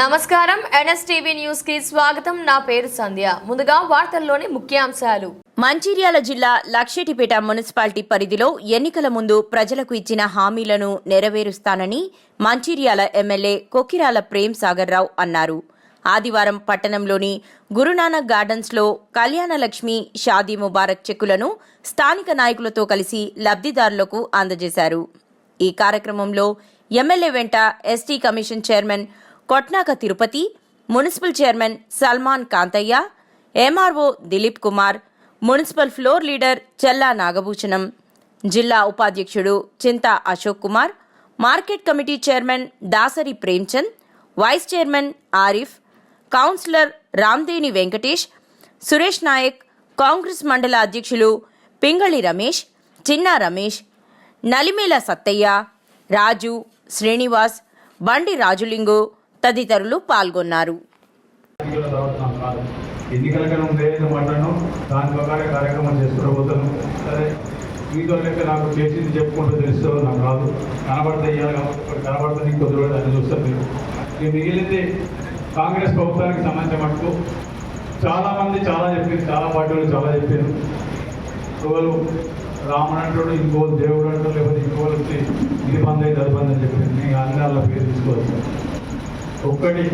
నమస్కారం. ఎన్ఎస్టీవీ న్యూస్కి స్వాగతం. నా పేరు సంధ్య. ముందుగా వార్తల్లోని ముఖ్యాంశాలు. మంచిర్యాల జిల్లా లక్షెటిపేట మున్సిపాలిటీ పరిధిలో ఎన్నికల ముందు ప్రజలకు ఇచ్చిన హామీలను నెరవేరుస్తానని మంచిర్యాల ఎమ్మెల్యే కొకిరాల ప్రేమ్ సాగర్ రావు అన్నారు. ఆదివారం పట్టణంలోని గురునానక్ గార్డెన్స్లో కళ్యాణలక్ష్మి షాదీ ముబారక్ చెక్కులను స్థానిక నాయకులతో కలిసి లబ్ధిదారులకు అందజేశారు. ఈ కార్యక్రమంలో ఎమ్మెల్యే వెంట ST commission chairman Kotnaka Tirupati municipal chairman Salman Kantaiah MRO Dilip Kumar municipal floor leader Chella Nagabhushanam జిల్లా ఉపాధ్యక్షుడు Chinta Ashok Kumar market committee chairman Dasari Premchand vice chairman Arif councillor Ramdeni Venkatesh Suresh Nayak Congress మండల అధ్యక్షులు పింగళి రమేష్ చిన్నా రమేష్ నలిమేల సత్తయ్య రాజు శ్రీనివాస్ బండి రాజులింగు తదితరులు పాల్గొన్నారు. కాదు మాట్లాడను దాని ప్రకారం కార్యక్రమం చేసుకురాబోతాను సరే మీతో లెక్క నాకు చేసింది చెప్పుకుంటూ తెలుస్తుందో నాకు రాదు. కనబడితే ఇవ్వాలి కాబట్టి కనబడితే నీకు కొద్ది రోజులు చూస్తారు మీరు ఇక మిగిలింది కాంగ్రెస్ ప్రభుత్వానికి సంబంధించిన మటుకు చాలామంది చాలా చెప్పింది చాలా పార్టీలు చాలా చెప్పారు. ఒకరు రాముడు అంటాడు ఇంకో దేవుడు అంటాడు లేకపోతే ఇంకో వచ్చి ఇది బంద్ అయితే అది బంద్ అని చెప్పింది నేను అన్ని వాళ్ళ పేరు తీసుకోవచ్చు. ఒక్కటి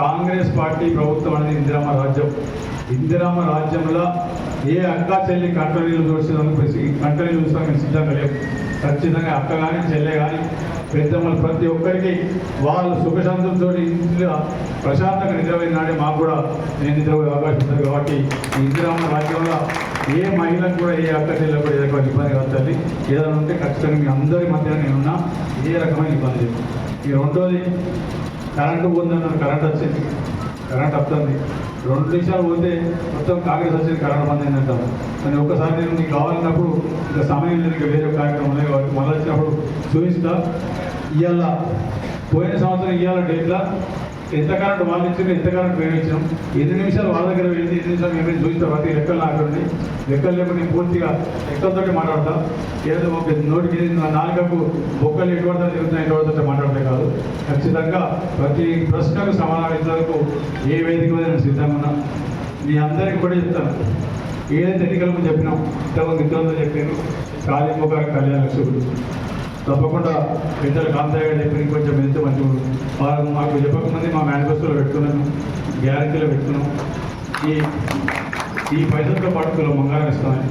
కాంగ్రెస్ పార్టీ ప్రభుత్వం అనేది ఇందిరామ రాజ్యం. ఇందిరామ రాజ్యంలో ఏ అక్క చెల్లి కంట్రోలీలు చూసేందుకు కంట్రోలీలు చూసుకోవడానికి సిద్ధంగా లేవు ఖచ్చితంగా అక్క కానీ చెల్లె కానీ పెద్దమ్మలు ప్రతి ఒక్కరికి వాళ్ళు సుఖశాంతంతో ఇంట్లో ప్రశాంతంగా నిద్రపోయిన నాడే మాకు కూడా నేను నిద్రపోయే అవకాశం ఉంటుంది కాబట్టి ఇందిరామ రాజ్యంలో ఏ మహిళకు కూడా ఏ అక్క చెల్లె కూడా ఏ రకమైన ఇబ్బంది కాదు తల్లి. ఏదైనా ఉంటే ఖచ్చితంగా మీ అందరి మధ్య నేనున్నా ఏ రకమైన ఇబ్బంది. లేదు ఈ రెండోది కరెంటు పోతుంది కరెంట్ వచ్చింది. కరెంట్ వస్తుంది. రెండు నిమిషాలు పోతే మొత్తం కాంగ్రెస్ వచ్చింది కరెంట్ బంద్ అయిందంటారు. కానీ ఒక్కసారి నేను నీకు కావాలన్నప్పుడు ఇంకా సమయం లేదు ఇంకా వేరే కార్యక్రమం ఉన్నాయి కాబట్టి మళ్ళీ వచ్చినప్పుడు చూపిస్తా. ఇవాళ పోయిన సంవత్సరం ఇవాళ డేట్లో ఎంతకాలం కరెంట్ వాళ్ళు ఇచ్చింది ఎంత మేము ఇచ్చినాం? ఎన్ని నిమిషాలు వాళ్ళ దగ్గర వెళ్ళి ఎన్ని నిమిషాలు మేము చూపిస్తాం ప్రతి లెక్కలు నాకండి లెక్కలు లేకుండా నేను పూర్తిగా లెక్కలతోటి మాట్లాడతా. ఏదో ఒక నోటికి నా నాలుగకు బొక్కలు ఎటువంటి తిరుగుతున్నాయి ఎటువంటి మాట్లాడలే కాదు. ఖచ్చితంగా ప్రతి ప్రశ్నకు సమాధానం ఏ వేదిక నేను సిద్ధంగా మీ అందరికీ కూడా చెప్తాను. ఏదైతే ఎన్నికల ముందు చెప్పినాం ఇంతకుముందు ఇద్దరు చెప్పాను కాళీమొక కళ్యాణ లక్ష్మి తప్పకుండా ఇద్దరు కాంతయ్య గారు కొంచెం వెళ్తే మంచి ఉంటుంది. వాళ్ళు మాకు చెప్పకముందే మా మేనిఫెస్టోలో పెట్టుకున్నాను గ్యారంటీలో పెట్టుకున్నాం ఈ ఈ పైసలతో పాటు కిలో బంగారం ఇస్తామని.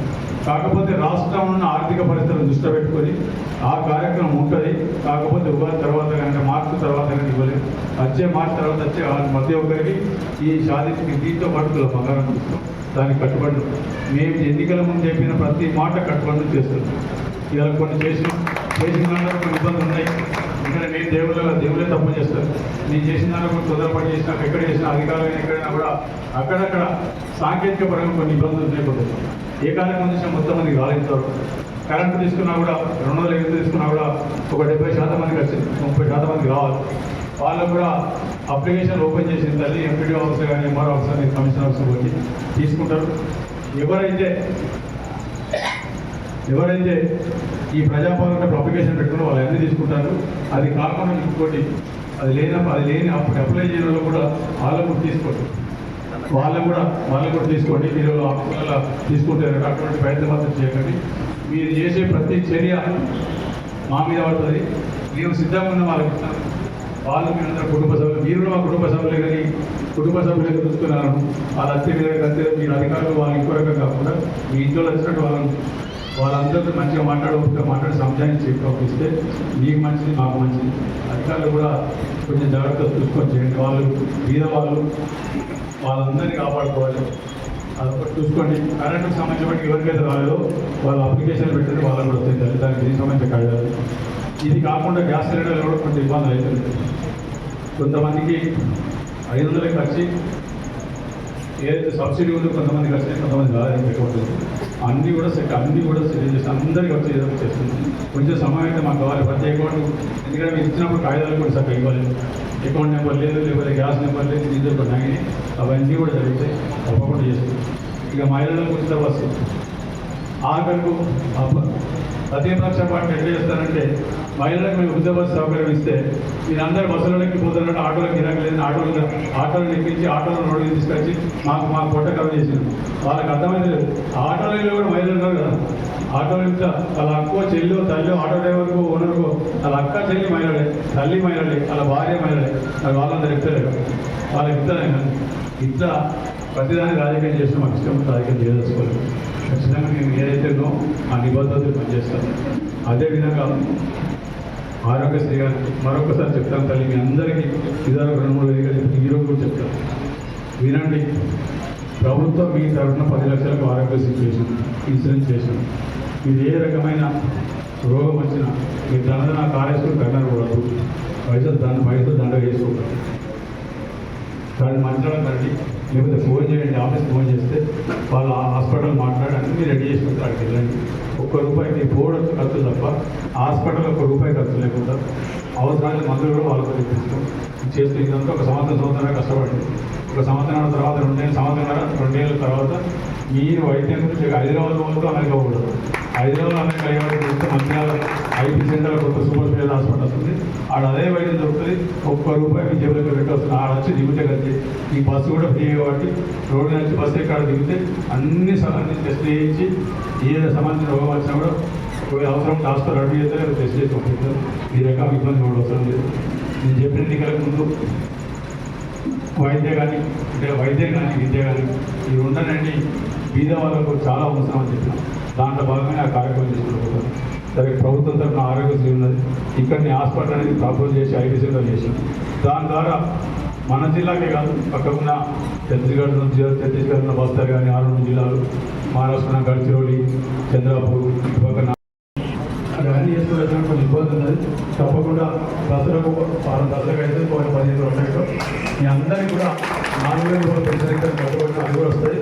కాకపోతే రాష్ట్రంలో ఉన్న ఆర్థిక పరిస్థితులను దృష్టిలో పెట్టుకొని ఆ కార్యక్రమం ఉంటుంది. కాకపోతే ఉగాది తర్వాత కనుక మార్చి తర్వాత కనుక ఇవ్వలేదు. వచ్చే మార్చి తర్వాత వచ్చే ప్రతి మధ్య ఒక్కరికి ఈ సాధించి దీంతో పాటు కిలో బంగారం ఇస్తాం. దానికి కట్టుబడి మేము ఎన్నికల ముందు చెప్పిన ప్రతి మాట కట్టుబడి చేస్తున్నాం. ఇలా కొన్ని చేసినాం. చేసిన దాంట్లో కొన్ని ఇబ్బందులు ఉన్నాయి ఎందుకంటే నేను దేవుళ్ళ దేవుళ్ళే తప్పు చేస్తారు. నేను చేసిన దాంట్లో కొన్ని తొందరపడి చేసినా ఎక్కడ చేసిన అధికారులైనా ఎక్కడైనా కూడా అక్కడక్కడ సాంకేతిక పరంగా కొన్ని ఇబ్బందులు ఉన్నాయి ఏ కాలం నుంచి మొత్తం మంది గాలిస్తారు కరెంటు తీసుకున్నా కూడా రెండు వందల ఎనిమిది తీసుకున్నా కూడా ఒక డెబ్బై శాతం మందికి వచ్చింది ముప్పై శాతం మందికి రావాలి. వాళ్ళకు కూడా అప్లికేషన్ ఓపెన్ చేసిన తల్లి ఎంపీడీ ఆఫీసర్ కానీ ఎంఆర్ ఆఫీసర్ కానీ కమిషనర్ ఆఫీసర్ వచ్చి తీసుకుంటారు. ఎవరైతే ఎవరైతే ఈ ప్రజాపాలన అప్లికేషన్ పెట్టుకుని వాళ్ళు అన్ని తీసుకుంటారు అది కాకుండా ఇంకోటి అది లేనప్పుడు అది లేని అప్పుడు అప్లై చేయడంలో కూడా వాళ్ళకు కూడా తీసుకోండి. వాళ్ళకు కూడా వాళ్ళకు కూడా తీసుకోండి. మీరు ఆఫీసులలో తీసుకుంటే అటువంటి ప్రయత్నం మాత్రం చేయకండి. మీరు చేసే ప్రతి చర్య మా మీద పడుతుంది. మేము సిద్ధంగా ఉన్న వాళ్ళకి ఇస్తాం వాళ్ళు మీ అందరూ కుటుంబ సభ్యులు మీరు మా కుటుంబ సభ్యులే కానీ కుటుంబ సభ్యులే చూస్తున్నాను. వాళ్ళ అత్తే మీద మీరు అధికారులు వాళ్ళు ఇంకో రకంగా కాకుండా మీ ఇంట్లో వచ్చినట్టు వాళ్ళని వాళ్ళందరితో మంచిగా మాట్లాడకుండా మాట్లాడి సంజాయించి చెప్పిస్తే నీకు మంచిది మాకు మంచిది. అధికారులు కూడా కొంచెం జాగ్రత్తగా చూసుకొని చేయండి. వాళ్ళు మీద వాళ్ళు వాళ్ళందరినీ కాపాడుకోవాలి. అదొకటి చూసుకోండి. కరెంటుకు సంబంధించిన ఎవరికైతే రాలేదో వాళ్ళు అప్లికేషన్ పెట్టారు వాళ్ళకి కూడా వస్తుంది దానికి దీనికి సంబంధించిన కడగాలి ఇది కాకుండా గ్యాస్ సిలిండర్లు కూడా కొంచెం ఇబ్బంది అవుతుంది. కొంతమందికి ఐదు వందలకి వచ్చి ఏదైతే సబ్సిడీ ఉందో కొంతమందికి వచ్చినాయి కొంతమంది రాలేదు. పెట్టుకుంటుంది అన్నీ కూడా అన్నీ కూడా సెట్ చేసి అందరికీ వచ్చి ఏదో చేస్తుంది కొంచెం సమయం అయితే మాకు కావాలి. ప్రతి అకౌంట్ ఎందుకంటే మీరు ఇచ్చినప్పుడు కాగితాలు కూడా సార్ ఇవ్వాలి అకౌంట్ నెంబర్ లేదు లేకపోతే గ్యాస్ నెంబర్ లేదు ఇది ఉన్నాయి. అవన్నీ కూడా జరుగుతాయి తప్పకుండా చేస్తుంది ఇక మహిళలకు ఉచిత బస్సు ఆఖరుకు ప్రతిపక్ష పార్టీ ఎట్లా చేస్తారంటే మహిళలకు మేము ఉద్యోగ సౌకర్యం ఇస్తే మీరందరూ బస్సులకి పోతున్నట్టు ఆటోలకు గిరాకీ లేదు ఆటోలు ఆటోలు ఎక్కించి ఆటోలు రోడ్డు తీసుకొచ్చి మాకు మాకు పొట్ట కవర్ చేసింది వాళ్ళకి అర్థమైంది లేదు. ఆటోలలో కూడా మహిళలు ఉన్నారు కదా. ఆటోలు ఇంకా వాళ్ళ అక్కో చెల్లు తల్లి ఆటో డ్రైవర్కు ఓనర్కు వాళ్ళ అక్క చెల్లి మహిళలే తల్లి మహిళలే వాళ్ళ భార్య మహిళలే అది వాళ్ళందరూ ఇస్తలేదు వాళ్ళకి ఇద్దరే కానీ ఇట్లా ప్రతిదాన్ని రాజకీయం చేసిన మాకు ఇష్టం రాజకీయం చేయదలుచుకోలేదు. ఖచ్చితంగా మేము ఏదైతే ఉన్నో ఆ నిబద్ధతలు పనిచేస్తాం. అదేవిధంగా ఆరోగ్యశ్రీ గారు మరొకసారి చెప్తాను తల్లి మీ అందరికీ ఇదారు రెండు ఈరోజు కూడా చెప్తాను వినండి. ప్రభుత్వం మీ తరఫున పది లక్షలకు ఆరోగ్యశ్రీ చేసింది ఇన్సూరెన్స్ చేసింది. మీరు ఏ రకమైన రోగం వచ్చినా మీ దండ నా కంగారు కట్టకూడదు వయసు దండ వయసు దండ వేసుకోకూడదు మంచడం కట్టి లేకపోతే ఫోన్ చేయండి ఆఫీస్ ఫోన్ చేస్తే వాళ్ళు హాస్పిటల్ మాట్లాడి అన్ని రెడీ చేసి ఉంటారు అక్కడికి వెళ్ళండి. ఒక్క రూపాయి మీ పోవడం ఖర్చు తప్ప హాస్పిటల్ ఒక్క రూపాయి ఖర్చు లేకుండా అవసరాలు మందులు కూడా వాళ్ళతో తెప్పిస్తాం చేస్తే ఇదంతా ఒక సంవత్సరం సంవత్సరమే కష్టపడి ఒక సంవత్సరం తర్వాత రెండేళ్ళు సంవత్సరం రెండేళ్ళ తర్వాత మీరు వైద్యం గురించి హైదరాబాద్ వాళ్ళతో అమెరికా పోకూడదు హైదరాబాద్ అనేక అయ్యేవాళ్ళు చూస్తే మంచిర్యాల ఐటీ సెంటర్ కొత్త సూపర్ స్పెషల్ హాస్పిటల్ వస్తుంది. ఆడ అదే వైద్యం దొరుకుతుంది. ఒక్క రూపాయి మీ జేబులకు పెట్టి వస్తుంది. ఆడ వచ్చి దిగితే కలిసి ఈ బస్సు కూడా ఫ్రీ కాబట్టి రోడ్డు నుంచి బస్సు ఎక్కడ దిగితే అన్ని సంబంధించి అన్ని టెస్ట్ చేయించి ఏ సంబంధించిన రోగం వచ్చినా కూడా ఒకవేళ అవసరం హాస్పిటల్ అడ్డు చేస్తే లేదా టెస్ట్ చేసి పంపిస్తారు ఈ రకం ఇబ్బంది కూడా అవసరం లేదు నేను చెప్పిన ఎన్నికలకు ముందు. వైద్య కానీ అంటే వైద్యం కానీ విద్య కానీ ఇవి ఉండనండి. బీద వాళ్ళకు చాలా అవసరం అని చెప్పిన. దాంట్లో భాగంగా ఆ కార్యక్రమం తీసుకుంటున్నాను సరే ప్రభుత్వం తరఫున ఆరోగ్యశ్రీ ఉన్నది. ఇక్కడిని హాస్పిటల్ అనేది ప్రపోజ్ చేసి ఐదు సెంటర్ చేసాం దాని ద్వారా మన జిల్లాకే కాదు పక్కకున్న ఛత్తీస్గఢ్ నుంచి ఛత్తీస్గఢ్ ఉన్న బస్తర్ కానీ ఆరు జిల్లాలు మహారాష్ట్ర గడ్చిరోలి చంద్రాపూర్ పక్కన అవన్నీ చేసుకోవాల్సిన కొన్ని ఇబ్బంది ఉన్నది. తప్పకుండా దసరాకు వారం దసరకు అయితే కొన్ని పదిహేను రోజులు మీ అందరికీ కూడా నాలుగు వేలు కూడా పెన్షన్ ఇక్కడ కట్టుబడిన అది కూడా వస్తాయి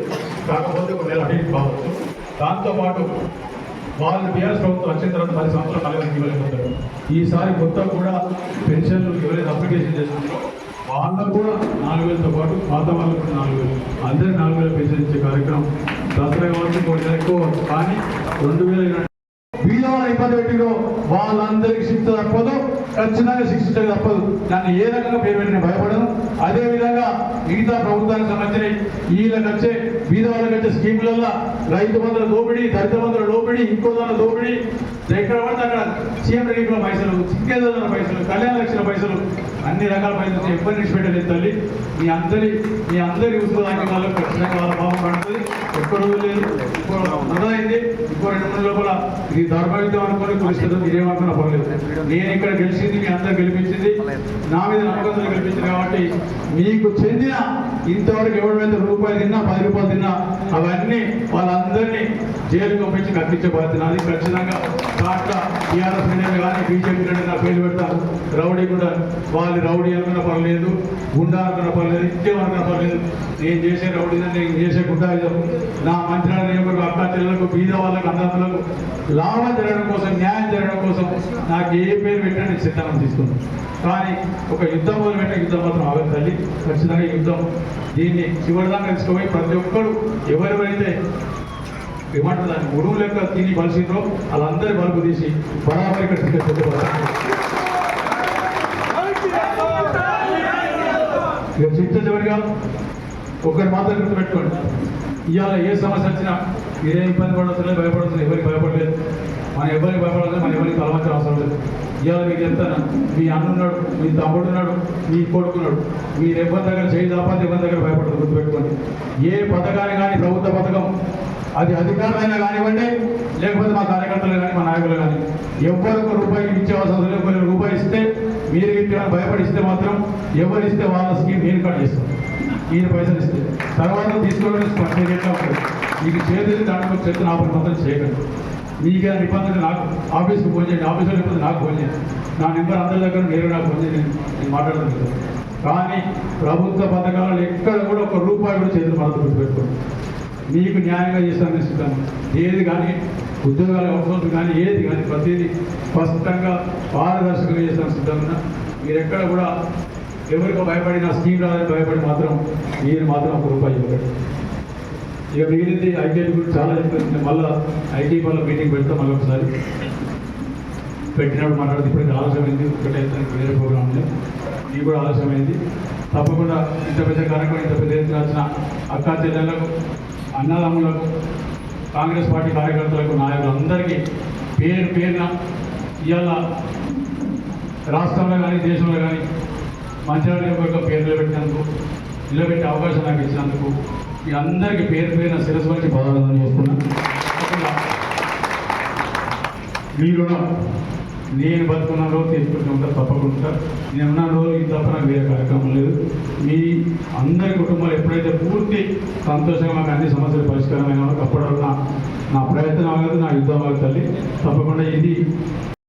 కాకపోతే కొన్ని నెలలు అడిగి కావచ్చు. దాంతోపాటు వాళ్ళు బీఆర్ఎస్ ప్రభుత్వం వచ్చిన తర్వాత పది సంవత్సరాలు నాలుగు ఇవ్వలేకపోతారు ఈసారి మొత్తం కూడా పెన్షన్లు ఇవ్వలేదు అప్లికేషన్ చేసుకుంటారు వాళ్ళకు కూడా నాలుగు వేలతో పాటు పాత వాళ్ళకు కూడా నాలుగు వేలు. అందరికి నాలుగు వేలు పెన్షన్ ఇచ్చే కార్యక్రమం. దసరా కావచ్చు కొన్ని ఎక్కువ కానీ రెండు వేల ఇరవై ఇబ్బంది పెట్టిరో వాళ్ళందరికీ శిక్ష తప్పదు ఖచ్చితంగా శిక్షించక తప్పదు. దాన్ని ఏ రకంగా పేరు పెట్టిన భయపడను. అదేవిధంగా మిగతా ప్రభుత్వానికి సంబంధించిన వీళ్ళకి వచ్చే బీద వాళ్ళకి వచ్చే స్కీములలో రైతు బంధుల దోపిడీ దళిత బంధుల దోపిడీ ఇంకో దాని దోపిడీ. ఎక్కడ పడితే అక్కడ సీఎం రిలీఫ్ల పైసలు చిక్కేదాల పైసలు కళ్యాణ లక్షల పైసలు అన్ని రకాల పైసలు ఎవ్వరు విడిచిపెట్టలేదు తల్లి. మీ అందరి మీ అందరి ఉత్పదానికి వాళ్ళకి ఖచ్చితంగా వాళ్ళ భావం పడుతుంది. ఒక్క లేదు. ఇంకో మొదలైంది ఇంకో రెండు మూడు లోపల ఇది దౌర్భాగ్యం అనుకుని కురుస్తుంది మీరేమనుకున్నా పర్లేదు నేను ఇక్కడ గెలిచింది మీ అందరూ గెలిపించింది. నా మీద నమ్మకంతో గెలిపించింది కాబట్టి మీకు చెందిన ఇంతవరకు ఎవరైతే రూపాయలు తిన్నా పది రూపాయలు తిన్నా అవన్నీ వాళ్ళందరినీ జైలు పంపించి కట్టించే బాధ్యత నాది. ఖచ్చితంగా దాంట్లో టీఆర్ఎస్ లీడర్ కానీ బీజేపీ లీడర్ నా పేరు పెడతాను రౌడీ కూడా వాళ్ళు రౌడీ అనుకున్న పర్లేదు గుండా అనుకున్న పర్లేదు ఇంకేమనుకున్న పర్లేదు నేను చేసే రౌడీ నేను చేసే గుండా నా మంత్రాల అక్క చెల్లెలకు బీద వాళ్ళకు అన్నదమ్ములకు లాభం జరగడం కోసం న్యాయం జరగడం కోసం నాకు ఏ పేరు పెట్టినా నేను సిద్ధాంతం తీసుకున్నాను కానీ ఒక యుద్ధం మొదలు పెట్టిన యుద్ధం మాత్రం ఆగదు తల్లి. ఖచ్చితంగా యుద్ధం దీన్ని చివరిదాకా తీసుకుపోయి ప్రతి ఒక్కరు ఎవరెవరైతే ఏమంటారు దాన్ని గురువు లెక్క తిని బలిసిండ్రో వాళ్ళందరి బలుపు తీసి బరాబర్ ఇక్కడ ఇక చివరిగా ఒకరి మాత్రం గుర్తుపెట్టుకోండి. ఇవాళ ఏ సమస్య వచ్చినా మీరే ఇబ్బంది పడవసరం భయపడవసరం ఎవరికి భయపడలేదు. మనం ఎవరికి భయపడలేదు మనం ఎవరికి తలవంచడం అవసరం లేదు. ఇవాళ మీకు చెప్తాను మీ అన్నున్నాడు మీ తమ్ముడున్నాడు మీ కొడుకున్నాడు మీరు ఇబ్బంది దగ్గర చేయి దాపాతి ఇబ్బంది దగ్గర భయపడదు గుర్తుపెట్టుకోండి. ఏ పథకాన్ని కానీ ప్రభుత్వ పథకం అది అధికారులైనా కానివ్వండి లేకపోతే మా కార్యకర్తలు కానీ మా నాయకులు కానీ ఎవరికి రూపాయి ఇచ్చే అవసరం లేదు. కొన్ని రూపాయి ఇస్తే మీరు ఇట్లా భయపడిస్తే మాత్రం ఎవరు ఇస్తే వాళ్ళ స్కీమ్ నేను కట్ చేస్తాం ఈయన పైసలు ఇస్తే. తర్వాత తీసుకోవడం స్పష్టంగా ఎట్లా ఉంటుంది? మీకు చేతులు దాంట్లో చేతులు ఆపణ మాత్రం చేయకండి. మీకే ఆ నాకు ఆఫీస్కి ఫోన్ చేయండి ఆఫీసులో ఇబ్బంది నాకు ఫోన్ చేయండి. నా నెంబర్ అందరి దగ్గర మీరు నాకు ఫోన్ చేయండి నేను మాట్లాడుతున్నాను కానీ ప్రభుత్వ పథకాలలో ఎక్కడ కూడా ఒక రూపాయి కూడా చేతులు మనతో గుర్తుపెట్టుకోండి. మీకు న్యాయంగా చేస్తాను ఇస్తాను ఏది కానీ ఉద్యోగాలు అవసరం కానీ ఏది కానీ ప్రతిదీ స్పష్టంగా పారదర్శకంగా చేస్తాను సిద్ధంగా మీరు ఎక్కడ కూడా ఎవరికో భయపడిన స్కీమ్ రాదని భయపడి మాత్రం మీరు మాత్రం ఒక రూపాయి ఇవ్వకండి ఇక మిగిలింది ఐటీ గురించి చాలా చెప్పేసింది మళ్ళీ ఐటీ వల్ల మీటింగ్ పెడతాం మళ్ళీ ఒకసారి. పెట్టినప్పుడు మాట్లాడితే ఇప్పటికి ఆలస్యమైంది. ఒకటే వేరే ప్రోగ్రామ్ ఉంది. ఇది కూడా ఆలస్యమైంది. తప్పకుండా ఇంత పెద్ద కార్యక్రమం ఇంత పెద్ద ఎత్తున వచ్చిన చెల్లెలకు అన్నదమ్ములకు కాంగ్రెస్ పార్టీ కార్యకర్తలకు నాయకులందరికీ పేరు పేరున ఇవాళ రాష్ట్రంలో కానీ దేశంలో కానీ మంచిర్యాల యొక్క పేర్లు పెట్టినందుకు నిలబెట్టే అవకాశం నాకు ఇచ్చినందుకు మీ అందరికీ పేరు పేరున శిరస్సు వచ్చి పదార్థం చేస్తున్నాను మీరు మీ రుణం నేను బతుకున్న రోజు తీసుకుంటూ ఉంటాను తప్పకుండా నేను ఉన్న రోజు ఇది తప్ప నాకు వేరే కార్యక్రమం లేదు. మీ అందరి కుటుంబాలు ఎప్పుడైతే పూర్తి సంతోషంగా మాకు అన్ని సమస్యలు పరిష్కారమైన అప్పటి నా నా ప్రయత్నం ఆగదు నా యుద్ధం ఆగదు తల్లి. తప్పకుండా ఇది